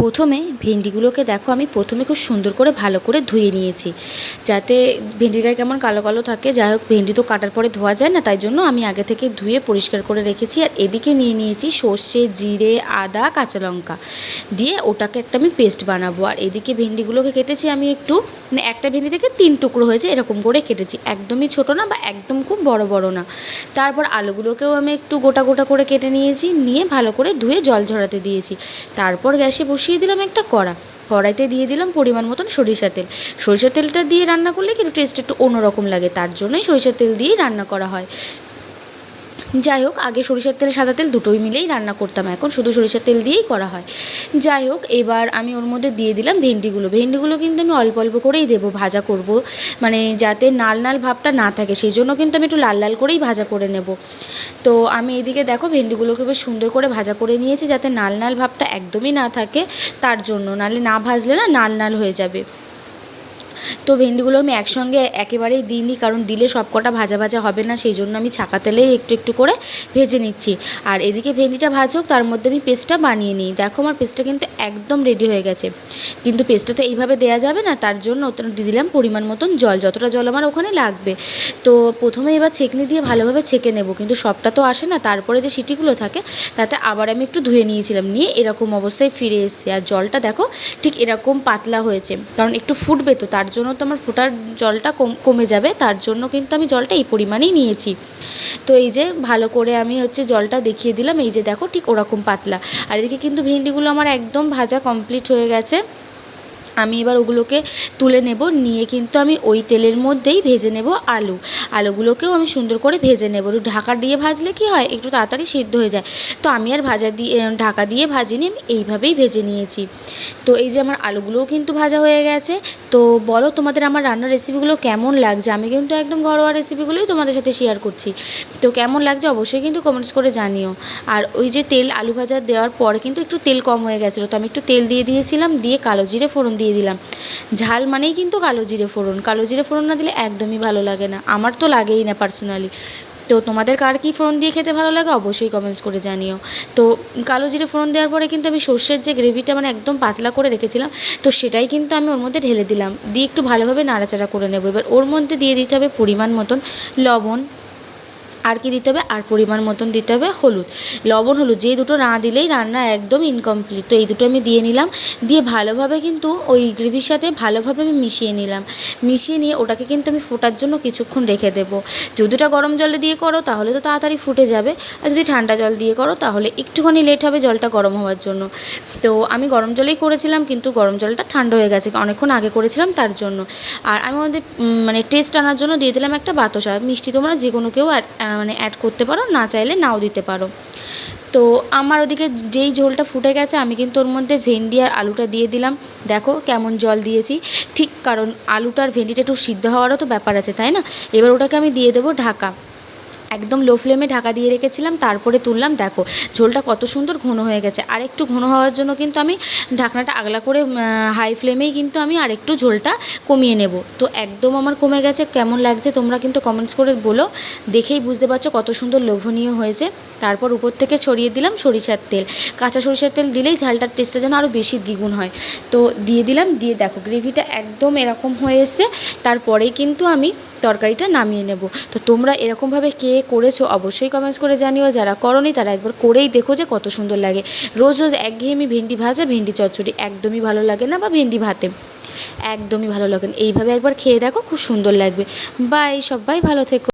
প্রথমে ভেন্ডিগুলোকে দেখো, আমি প্রথমে খুব সুন্দর করে ভালো করে ধুয়ে নিয়েছি। যাতে ভেন্ডির গায়ে কেমন কালো কালো থাকে, যাই হোক ভেন্ডি তো কাটার পরে ধোয়া যায় না, তাই জন্য আমি আগে থেকে ধুয়ে পরিষ্কার করে রেখেছি। আর এদিকে নিয়ে নিয়েছি সর্ষে, জিরে, আদা, কাঁচা লঙ্কা। দিয়ে ওটাকে একটা আমি পেস্ট বানাবো। আর এদিকে ভেন্ডিগুলোকে কেটেছি আমি একটু মানে একটা ভেন্ডি থেকে তিন টুকরো হয়েছে, এরকম করে কেটেছি। একদমই ছোটো না বা একদম খুব বড় বড় না। তারপর আলুগুলোকেও আমি একটু গোটা গোটা করে কেটে নিয়েছি, নিয়ে ভালো করে ধুয়ে জল ঝরাতে দিয়েছি। তারপর গ্যাসে বসিয়ে দিলাম একটা কড়া। কড়াইতে দিয়ে দিলাম পরিমাণ মতন সরিষা তেল। সরিষা তেলটা দিয়ে রান্না করলে কিন্তু টেস্ট একটু অন্যরকম লাগে, তার জন্যই সরিষা তেল দিয়েই রান্না করা হয়। যাই হোক, আগে সরিষার তেল সাদা তেল দুটোই মিলেই রান্না করতাম এখন শুধু সরিষার তেল দিয়েই করা হয়। যাই হোক, এবার আমি ওর মধ্যে দিয়ে দিলাম ভেন্ডিগুলো। ভেন্ডিগুলো কিন্তু আমি অল্প অল্প করেই দেবো, ভাজা করব। মানে যাতে নাল নাল ভাবটা না থাকে, সেই জন্য কিন্তু আমি একটু লাল লাল করেই ভাজা করে নেব। তো আমি এদিকে দেখো, ভেন্ডিগুলোকে বেশ সুন্দর করে ভাজা করে নিয়েছি যাতে নাল নাল ভাবটা একদমই না থাকে, তার জন্য। নাহলে না ভাজলে না নাল নাল হয়ে যাবে। তো ভেন্ডিগুলো আমি একসঙ্গে একেবারেই দিইনি, কারণ দিলে সব কটা ভাজা ভাজা হবে না, সেই জন্য আমি ছাকা তেলেই একটু একটু করে ভেজে নিচ্ছি। আর এদিকে ভেন্ডিটা ভাজ হোক তার মধ্যে আমি পেস্টটা বানিয়ে নিই। দেখো আমার পেস্টটা কিন্তু একদম রেডি হয়ে গেছে। কিন্তু পেস্টটা তো এইভাবে দেওয়া যাবে না, তার জন্য দিয়ে দিলাম পরিমাণ মতন জল, যতটা জল আমার ওখানে লাগবে। তো প্রথমে এবার ছেঁকনি দিয়ে ভালোভাবে ছেঁকে নেব, কিন্তু সবটা তো আসে না, তারপরে যে সিটিগুলো থাকে, তাতে আবার আমি একটু ধুয়ে নিয়েছিলাম, নিয়ে এরকম অবস্থায় ফিরে এসেছি। আর জলটা দেখো ঠিক এরকম পাতলা হয়েছে, কারণ একটু ফুটবে তো, তার জন্য তো আমার ফোটার জলটা কম, কমে যাবে, তার জন্য কিন্তু আমি জলটা এই পরিমাণেই নিয়েছি। তো এই যে ভালো করে আমি হচ্ছে জলটা দেখিয়ে দিলাম, এই যে দেখো ঠিক ওরকম পাতলা। আর এদিকে কিন্তু ভেন্ডিগুলো আমার একদম ভাজা কমপ্লিট হয়ে গেছে। আমি এবার ওগুলোকে তুলে নেব, নিয়ে কিন্তু আমি ওই তেলের মধ্যেই ভেজে নেব আলু। আলুগুলোকেও আমি সুন্দর করে ভেজে নেব। একটু ঢাকা দিয়ে ভাজলে কি হয়, একটু তাড়াতাড়ি সিদ্ধ হয়ে যায়। তো আমি আর ভাজা দিয়ে ঢাকা দিয়ে ভাজিনি, আমি এইভাবেই ভেজে নিয়েছি। তো এই যে আমার আলুগুলোও কিন্তু ভাজা হয়ে গেছে। তো বলো তোমাদের আমার রান্নার রেসিপিগুলো কেমন লাগছে? আমি কিন্তু একদম ঘরোয়া রেসিপিগুলোই তোমাদের সাথে শেয়ার করছি। তো কেমন লাগছে অবশ্যই কিন্তু কমেন্টস করে জানিও। আর ওই যে তেল আলু ভাজা দেওয়ার পরে কিন্তু একটু তেল কম হয়ে গেছিল। তো আমি একটু তেল দিয়ে দিয়েছিলাম, দিয়ে কালো জিরে ফোড়ন দিয়ে দিলাম। ঝাল মানেই কিন্তু কালো জিরে ফোড়ন। কালো জিরে ফোড়ন না দিলে একদমই ভালো লাগে না। আমার তো লাগেই না পার্সোনালি তো তোমাদের কার কী ফোড়ন দিয়ে খেতে ভালো লাগে অবশ্যই কমেন্টস করে জানিও। তো কালো জিরে ফোড়ন দেওয়ার পরে কিন্তু আমি সর্ষের যে গ্রেভিটা মানে একদম পাতলা করে রেখেছিলাম, তো সেটাই কিন্তু আমি ওর মধ্যে ঢেলে দিলাম। দিয়ে একটু ভালোভাবে নাড়াচাড়া করে নেব। এবার ওর মধ্যে দিয়ে দিতে হবে পরিমাণ মতন লবণ আর কি দিতে হবে? আর পরিমাণ মতন দিতে হবে হলুদ। লবণ, হলুদ, যেই দুটো না দিলেই রান্না একদম ইনকমপ্লিট তো এই দুটো আমি দিয়ে নিলাম। দিয়ে ভালোভাবে কিন্তু ওই গ্রেভির সাথে ভালোভাবে আমি মিশিয়ে নিলাম। মিশিয়ে নিয়ে ওটাকে কিন্তু আমি ফোটার জন্য কিছুক্ষণ রেখে দেবো। যদি ওটা গরম জলে দিয়ে করো, তাহলে তো তাড়াতাড়ি ফুটে যাবে। আর যদি ঠান্ডা জল দিয়ে করো, তাহলে একটুখানি লেট হবে জলটা গরম হওয়ার জন্য। তো আমি গরম জলেই করেছিলাম, কিন্তু গরম জলটা ঠান্ডা হয়ে গেছে। অনেকক্ষণ আগে করেছিলাম তার জন্য। আর আমি আমাদের মানে টেস্ট আনার জন্য দিয়ে দিলাম একটা বাতাসা। মিষ্টি তোমরা যে কোনো কেউ মানে অ্যাড করতে পারো, না চাইলে নাও দিতে পারো। তো আমার ওদিকে যেই ঝোলটা ফুটে গেছে, আমি কিন্তু ওর মধ্যে ভেন্ডি আর আলুটা দিয়ে দিলাম। দেখো কেমন জল দিয়েছি। ঠিক কারণ আলুটা আর ভেন্ডিটা একটু সিদ্ধ হওয়ারও তো ব্যাপার আছে, তাই না? এবার ওটাকে আমি দিয়ে দেবো ঢাকা। একদম লো ফ্লেমে ঢাকা দিয়ে রেখেছিলাম, তারপরে তুললাম, দেখো, ঝোলটা কত সুন্দর ঘন হয়ে গেছে। আর একটু ঘন হওয়ার জন্য কিন্তু আমি ঢাকনাটা আগলা করে হাই ফ্লেমেই কিন্তু আমি আরেকটু ঝোলটা কমিয়ে নেব। তো একদম আমার কমে গেছে, কেমন লাগছে তোমরা কিন্তু কমেন্টস করে বলো। দেখেই বুঝতে পারছ কত সুন্দর লোভনীয় হয়েছে। তারপর উপর থেকে ছড়িয়ে দিলাম সরিষার তেল। কাঁচা সরিষার তেল দিলেই ঝালটার টেস্টটা যেন আরও বেশি দ্বিগুণ হয়। তো দিয়ে দিলাম, দিয়ে দেখো গ্রেভিটা একদম এরকম হয়ে এসছে। তারপরেই কিন্তু আমি তরকারিটা নামিয়ে নেব। তো তোমরা এরকমভাবে কে করেছ অবশ্যই কমেন্টস করে জানিও। যারা করনি তারা একবার করেই দেখো যে কত সুন্দর লাগে। রোজ রোজ একঘেয়েমি ভেন্ডি ভাজা, ভেন্ডি চচ্চড়ি একদমই ভালো লাগে না বা ভেন্ডি ভাতে একদমই ভালো লাগে না। এইভাবে একবার খেয়ে দেখো, খুব সুন্দর লাগবে। বাই সবাই ভালো থেকো।